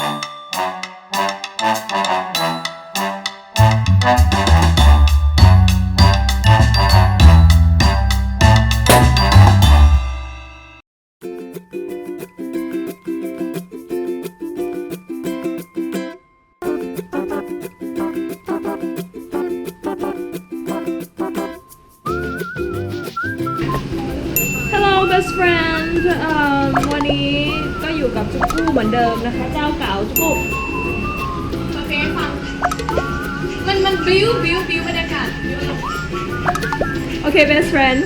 Thank you. Best friend เอ่อวันนี้ก็อยู่กับจุกกู้เหมือนเดิมนะคะ เจ้าเก่าจุกกู้โอเคฟังมันมันบิ้วบิ้วบิ้วบรรยากาศบิ้ว โอเค best friend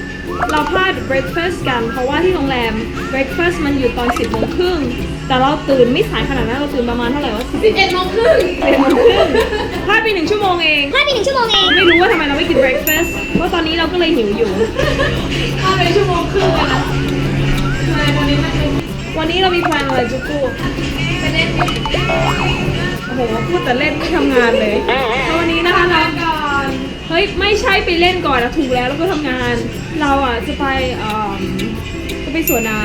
เราพลาด breakfast กัน เพราะว่าที่โรงแรม breakfast มันอยู่ตอน 10โมงครึ่ง แต่เราตื่นไม่สายขนาดนั้น เราตื่นประมาณเท่าไหร่วะสิบเอ็ดโมงครึ่ง11โมงครึ่งพลาดไปหนึ่งชั่วโมงเอง พลาดไปหนึ่งชั่วโมงเอง ไม่รู้ว่าทำไมเราไม่กิน breakfast เพราะตอนนี้เราก็เลยหิวอยู่พาไปชั่วโมงครึ่งเลยนะทำไมวันนี้ไม่ไปวันนี้เรามีแพลนอะไรจุกกู้ไปเล่นกันโอ้โหพูดแต่เล่นไม่ทำงานเลย ฮ้ยไม่ใช่ไปเล่นก่อนอะถูกแล้วแล้วก็ทำงาน เราอะจะไปเอ่อจะไปสวนน้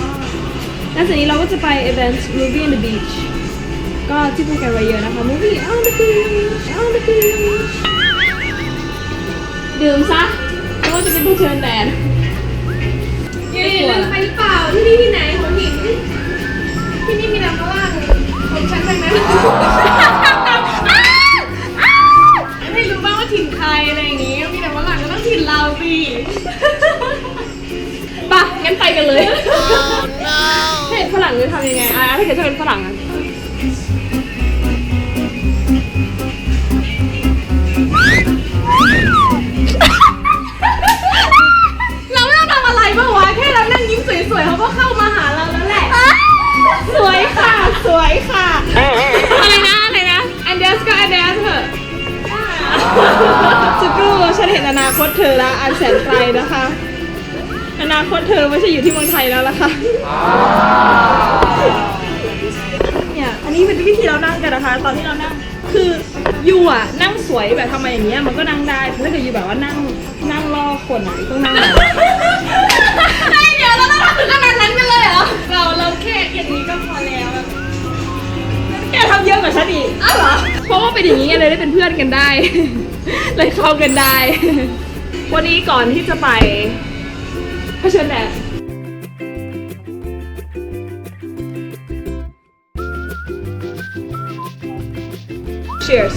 ำแล้วเสร็จนี้เราก็จะไป event movie on the beach ก็ที่พูดกันไว้เยอะนะคะ movie on the beach on the beach ดื่มซะแล้วก็จะเป็นผู้เชิญแดดอย่าลืมไปหรือเปล่าที่นี่ที่ไหนหัวหินที่นี่มีน้ำฝรั่งผมฉันไปไหมไม่ ถิ่นเราสิปะงั้นไปกันเลยถ้าเห็นฝรั่งจะทำยังไงอะถ้าเกิดเธอเป็นฝรั่งอะ นเห็นอนาคตเธอละอันแสนไกลนะคะ อนาคตเธอไม่ใช่อยู่ที่เมืองไทยแล้วล่ะค่ะเนี่ยอันนี้เป็นวิธีเรานั่งกันนะคะ ตอนที่เรานั่งคือยูอะนั่งสวยแบบทำไมอย่างเงี้ยมันก็นั่งได้แต่ถ้าเกิดยูแบบว่านั่งนั่งล่อคนอะต้องนั่งแบบเฮ้ยเดี๋ยวเราต้องทำถึงขนาดนั้นกันเลยเหรอเราเราแค่อย่างนี้ก็พอแล้วแกทำเยอะกว่าฉันอีกอ้าวเหรอเพราะว่าเป็นอย่างนี้ไงเลยได้เป็นเพื่อนกันได้ เลยเข้ากันได้ วันนี้ก่อนที่จะไปเผชิญแดด Cheers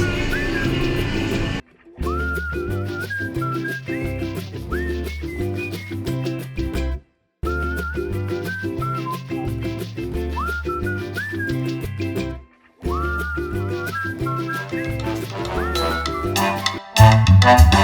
「